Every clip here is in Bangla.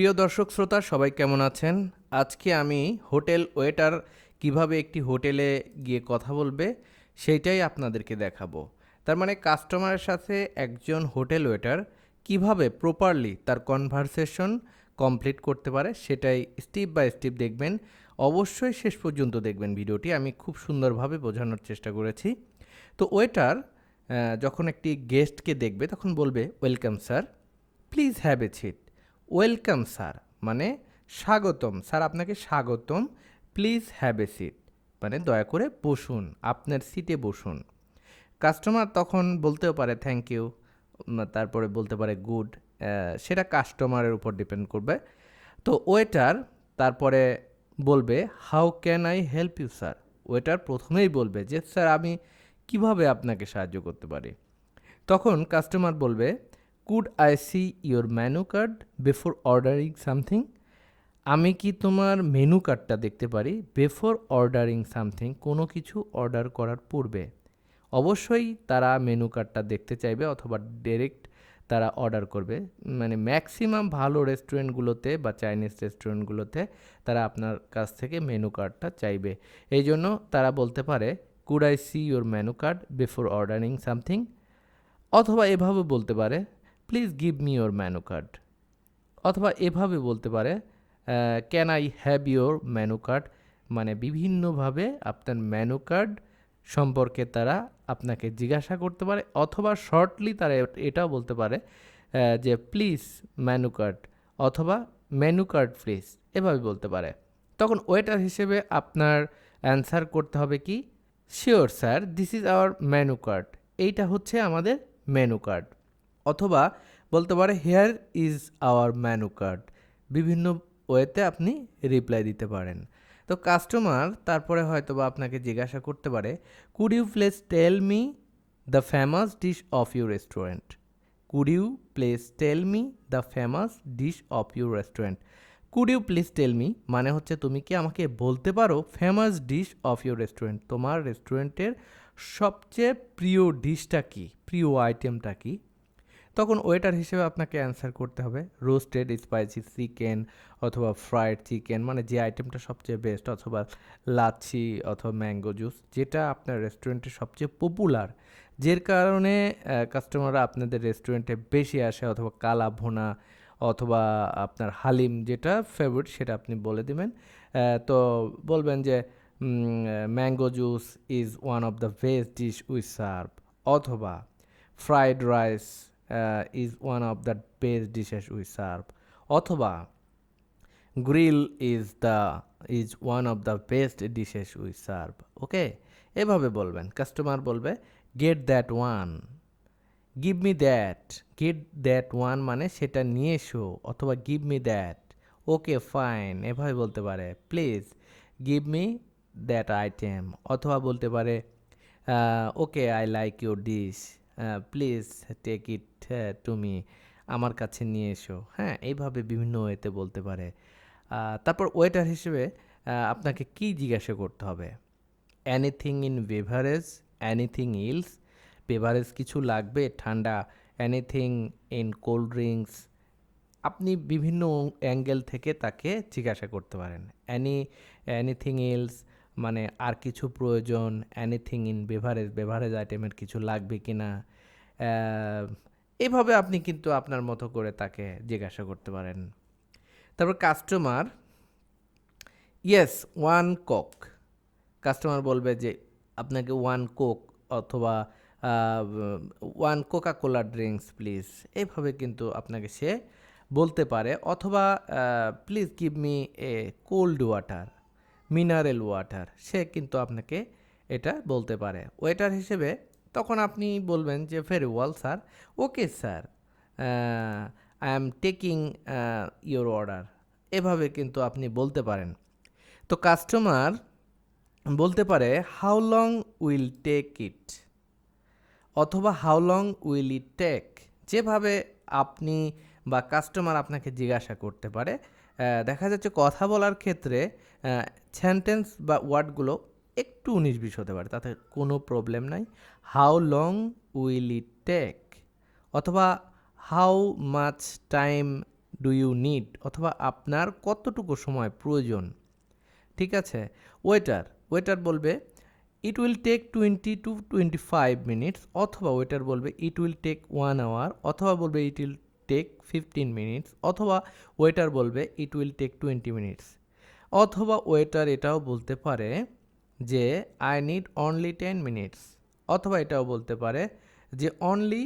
প্রিয় দর্শক শ্রোতা, সবাই কেমন আছেন? আজকে আমি হোটেল ওয়েটার কীভাবে একটি হোটেলে গিয়ে কথা বলবে সেইটাই আপনাদেরকে দেখাবো। তার মানে কাস্টমারের সাথে একজন হোটেল ওয়েটার কীভাবে প্রপারলি তার কনভারসেশন কমপ্লিট করতে পারে সেটাই স্টেপ বাই স্টেপ দেখবেন। অবশ্যই শেষ পর্যন্ত দেখবেন ভিডিওটি, আমি খুব সুন্দরভাবে বোঝানোর চেষ্টা করেছি। তো ওয়েটার যখন একটি গেস্টকে দেখবে তখন বলবে welcome sir please have a seat welcome, sir মানে স্বাগতম। স্যার, আপনাকে স্বাগতম। Please have a seat. মানে দয়া করে বসুন, আপনার সিটে বসুন। কাস্টমার তখন বলতেও পারে, থ্যাংক ইউ। তারপরে বলতে পারে, গুড। সেটা কাস্টমারের উপর ডিপেন্ড করবে। তো ওয়েটার তারপরে বলবে, how can I help you, sir? Waiter প্রথমেই বলবে যে, স্যার, আমি কীভাবে আপনাকে সাহায্য করতে পারি? তখন কাস্টমার বলবে could I see your menu card before ordering something আমি কি তোমার মেনু কার্ডটা দেখতে পারি বিফোর অর্ডারিং সামথিং কোনো কিছু অর্ডার করার পূর্বে? অবশ্যই তারা মেনু কার্ডটা দেখতে চাইবে অথবা ডাইরেক্ট তারা অর্ডার করবে। মানে ম্যাক্সিমাম ভালো রেস্টুরেন্টগুলোতে বা চাইনিজ রেস্টুরেন্টগুলোতে তারা আপনার কাছ থেকে মেনু কার্ডটা চাইবে। এই জন্য তারা বলতে পারে could I see your menu card before ordering something অথবা এভাবে বলতে পারে please give me your menu card. অথবা এভাবে বলতে পারে can I have your menu card? মানে বিভিন্নভাবে আপনার ম্যানু কার্ড সম্পর্কে তারা আপনাকে জিজ্ঞাসা করতে পারে, অথবা শর্টলি তারা এটাও বলতে পারে যে প্লিজ ম্যানু কার্ড অথবা মেনু কার্ড প্লিজ, এভাবে বলতে পারে। তখন ওয়েটার হিসেবে আপনার অ্যান্সার করতে হবে কি, sure sir, this is our menu card, এইটা হচ্ছে আমাদের মেনু কার্ড। অথবা বলতে পারে here is our menu card বিভিন্ন ওয়েতে আপনি রিপ্লাই দিতে পারেন। তো কাস্টমার তারপরে হয়তো বা আপনাকে জিজ্ঞাসা করতে পারে could you please tell me the famous dish of your restaurant could you please tell me the famous dish of your restaurant could you please tell me মানে হচ্ছে, তুমি কি আমাকে বলতে পারো famous dish of your restaurant তোমার রেস্টুরেন্টের সবচেয়ে প্রিয় ডিশটা কি? প্রিয় আইটেমটা কি? তখন ওয়েটার হিসেবে আপনাকে অ্যান্সার করতে হবে। রোস্টেড স্পাইসি চিকেন অথবা ফ্রায়েড চিকেন মানে যে আইটেমটা সবচেয়ে বেস্ট অথবা লাচ্ছি অথবা ম্যাঙ্গো জুস যেটা আপনার রেস্টুরেন্টে সবচেয়ে পপুলার যের কারণে কাস্টমাররা আপনাদের রেস্টুরেন্টে বেশি আসে অথবা কালা ভোনা অথবা আপনার হালিম যেটা ফেভারিট সেটা আপনি বলে দেবেন। তো বলবেন যে mango juice is one of the best dish we serve অথবা fried rice is one of the best dishes we serve অথবা grill is the is one of the best dishes we serve okay এভাবে বলবেন। কাস্টমার বলবে get that one give me that get that one মানে সেটা নিয়ে এসো, অথবা give me that okay fine এভাবে বলতে পারে। Please give me that item অথবা বলতে পারে okay I like your dish please take it to me আমার কাছে নিয়ে এসো। হ্যাঁ এইভাবে বিভিন্ন ওয়েতে বলতে পারে। তারপর ওয়েটার হিসেবে আপনাকে কি জিজ্ঞাসা করতে হবে? Anything in beverage anything else beverage কিছু লাগবে? ঠান্ডা? অ্যানিথিং ইন কোল্ড ড্রিঙ্কস আপনি বিভিন্ন অ্যাঙ্গেল থেকে তাকে জিজ্ঞাসা করতে পারেন। অ্যানি অ্যানিথিং এলস মানে আর কিছু প্রয়োজন এনিথিং ইন বেভারেজ বেভারেজ আইটেমের কিছু লাগবে কি না এভাবে আপনি কিন্তু আপনার মতো করে তাকে জিজ্ঞাসা করতে পারেন। তারপর customer yes one coke customer বলবে যে, আপনাকে ওয়ান কোক অথবা one Coca Cola drinks please এইভাবে কিন্তু আপনাকে সে বলতে পারে। অথবা please give me a cold water mineral water. সে কিন্তু আপনাকে এটা বলতে পারে। ওয়েটার হিসেবে তখন আপনি বলবেন যে, very well sir. Okay sir. I am taking your order. এভাবে কিন্তু আপনি বলতে পারেন। তো কাস্টমার বলতে পারে, how long will take it? অথবা, how long will it take? যেভাবে আপনি বা কাস্টমার আপনাকে জিজ্ঞাসা করতে পারে। দেখা যাচ্ছে কথা বলার ক্ষেত্রে সেন্টেন্স বা ওয়ার্ডগুলো একটু উনিশ বিশ হতে পারে, তাতে কোনো প্রবলেম নাই। How long will it take অথবা how much time do you need অথবা আপনার কতটুকু সময় প্রয়োজন? ঠিক আছে? ওয়েটার ওয়েটার বলবে it will take twenty two twenty five minutes অথবা ওয়েটার বলবে it will take one hour অথবা বলবে it will take fifteen minutes অথবা ওয়েটার বলবে it will take twenty minutes অথবা ওয়েটার এটাও বলতে পারে যে I need only ten minutes অথবা এটাও বলতে পারে যে only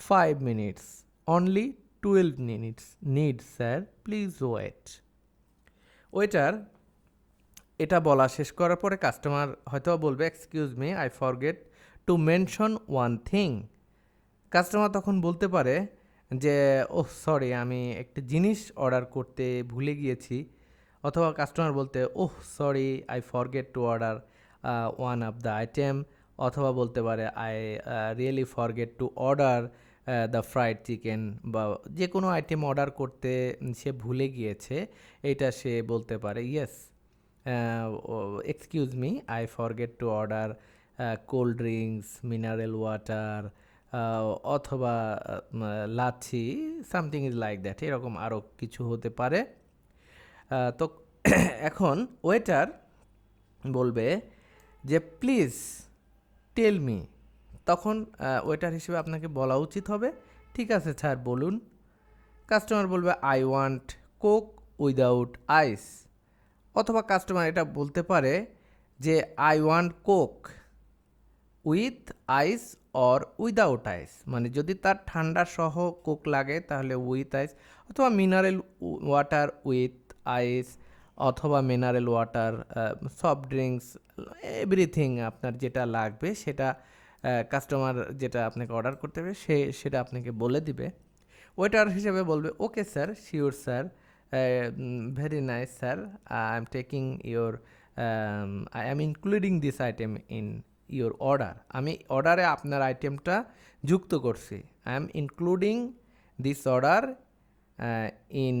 five minutes only twelve minutes need sir please wait waiter এটা বলা শেষ করার পরে কাস্টমার হয়তো বলবে excuse me I forget to mention one thing customer তখন বলতে পারে যে ওহ সরি আমি একটা জিনিস অর্ডার করতে ভুলে গিয়েছি অথবা কাস্টমার বলতে, ওহ sorry I forget to order one of the item অথবা বলতে পারে I really forget to order the fried chicken বা যে কোনো আইটেম অর্ডার করতে সে ভুলে গিয়েছে, এটা সে বলতে পারে yes excuse me I forget to order cold drinks mineral water অথবা lassi something is like that এরকম আরও কিছু হতে পারে। তো এখন ওয়েটার বলবে যে, প্লিজ টেল মি। তখন ওয়েটার হিসেবে আপনাকে বলা উচিত হবে, ঠিক আছে স্যার, বলুন। কাস্টমার বলবে, I want coke without ice. অথবা কাস্টমার এটা বলতে পারে যে, I want coke with ice or without ice. মানে যদি তার ঠান্ডা সহ কোক লাগে, তাহলে উইথ আইস অথবা মিনারেল ওয়াটার উইথ আইস অথবা mineral water soft drinks everything আপনার যেটা লাগবে সেটা কাস্টমার যেটা আপনাকে অর্ডার করতে হবে সে, সেটা আপনাকে বলে দিবে। ওয়েটার হিসেবে বলবে okay sir sure sir very nice sir I am taking your I am including this item in your order আমি অর্ডারে আপনার আইটেমটা যুক্ত করছি। I am including this order in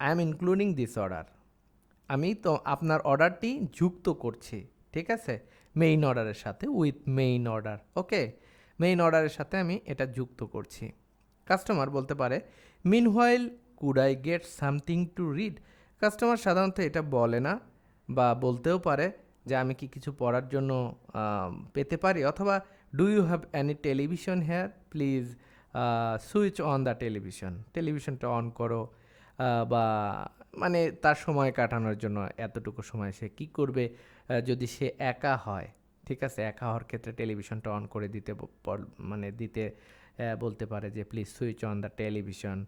I am including this order আমি তো আপনার অর্ডারটি যুক্ত করছি, ঠিক আছে? মেইন অর্ডারের সাথে with main order okay main অর্ডারের সাথে আমি এটা যুক্ত করছি। কাস্টমার বলতে পারে meanwhile could I get something to read customer সাধারণত এটা বলে না, বা বলতেও পারে যে আমি কি কিছু পড়ার জন্য পেতে পারি, অথবা do you have any television here please switch on the television টেলিভিশনটা on করো বা মানে তার সময় কাটানোর জন্য এতটুকু সময় সে কী করবে? যদি সে একা হয়, ঠিক আছে? একা হওয়ার ক্ষেত্রে টেলিভিশনটা অন করে দিতে মানে দিতে বলতে পারে যে, please switch on the television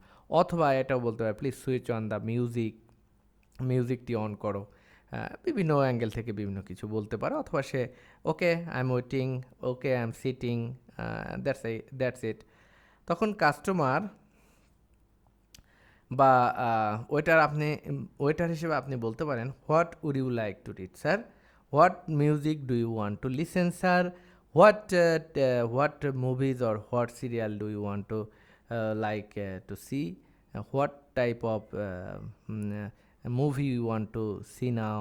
অথবা এটাও বলতে পারে, please switch on the music, মিউজিকটি on করো। বিভিন্ন অ্যাঙ্গেল থেকে বিভিন্ন কিছু বলতে পারে। অথবা সে, okay, I am waiting, okay, I am sitting that's that's it. তখন কাস্টমার বা ওয়েটার আপনি ওয়েটার হিসেবে আপনি বলতে পারেন, what would you like to read, sir? What music do you want to listen, sir? What what movies or what serial do you want to like to see? What type of movie you want to see now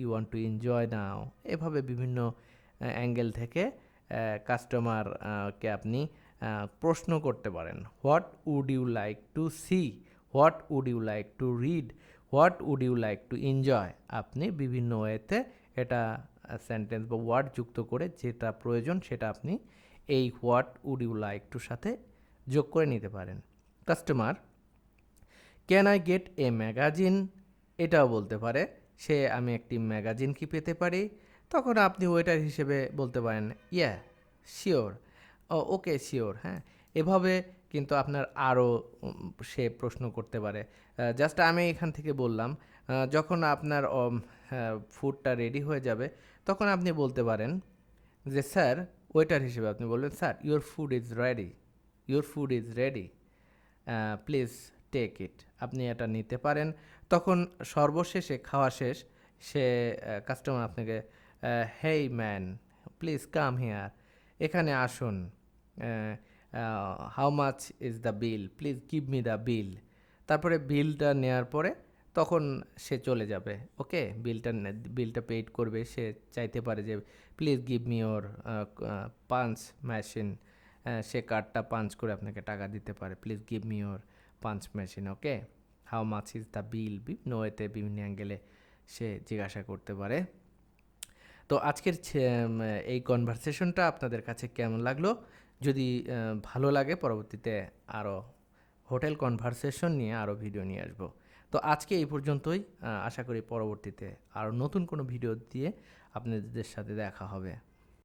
you want to enjoy now, এভাবে বিভিন্ন অ্যাঙ্গেল থেকে কাস্টমারকে আপনি প্রশ্ন করতে পারেন, what would you like to see? What would you like to read? What would you like to enjoy? আপনি বিভিন্ন ওয়েতে এটা সেন্টেন্স বা ওয়ার্ড যুক্ত করে যেটা প্রয়োজন সেটা আপনি এই হোয়াট উড ইউ লাইক টুর সাথে যোগ করে নিতে পারেন। Customer, can I get a magazine? এটাও বলতে পারে, সে, আমি একটি ম্যাগাজিন কি পেতে পারি? তখন আপনি ওয়েটার হিসেবে বলতে পারেন ইয়া শিওর ওকে শিওর হ্যাঁ। এভাবে কিন্তু আপনার আরও সে প্রশ্ন করতে পারে। জাস্ট আমি এখান থেকে বললাম যখন আপনার ফুডটা রেডি হয়ে যাবে, তখন আপনি বলতে পারেন যে, স্যার ওয়েটার হিসেবে আপনি বলবেন, sir your food is ready your food is ready please take it আপনি এটা নিতে পারেন। তখন সর্বশেষে খাওয়া শেষ, সে কাস্টমার আপনাকে hey man please come here এখানে আসুন। How much is the bill please give me the bill তারপরে বিলটা নেওয়ার পরে তখন সে চলে যাবে ওকে বিলটা বিলটা পেইড করবে, সে চাইতে পারে যে please give me your punch machine সে কার্ডটা পাঞ্চ করে আপনাকে টাকা দিতে পারে please give me your punch machine okay how much is the bill বিভিন্ন ওয়েতে বিভিন্ন অ্যাঙ্গেলে সে জিজ্ঞাসা করতে পারে। তো আজকের এই কনভারসেশনটা আপনাদের কাছে কেমন লাগল? যদি ভালো লাগে পরবর্তীতে আরও হোটেল কনভারসেশন নিয়ে আরও ভিডিও নিয়ে আসব। তো আজকে এই পর্যন্তই আশা করি পরবর্তীতে আরও নতুন কোনো ভিডিও দিয়ে আপনাদের সাথে দেখা হবে।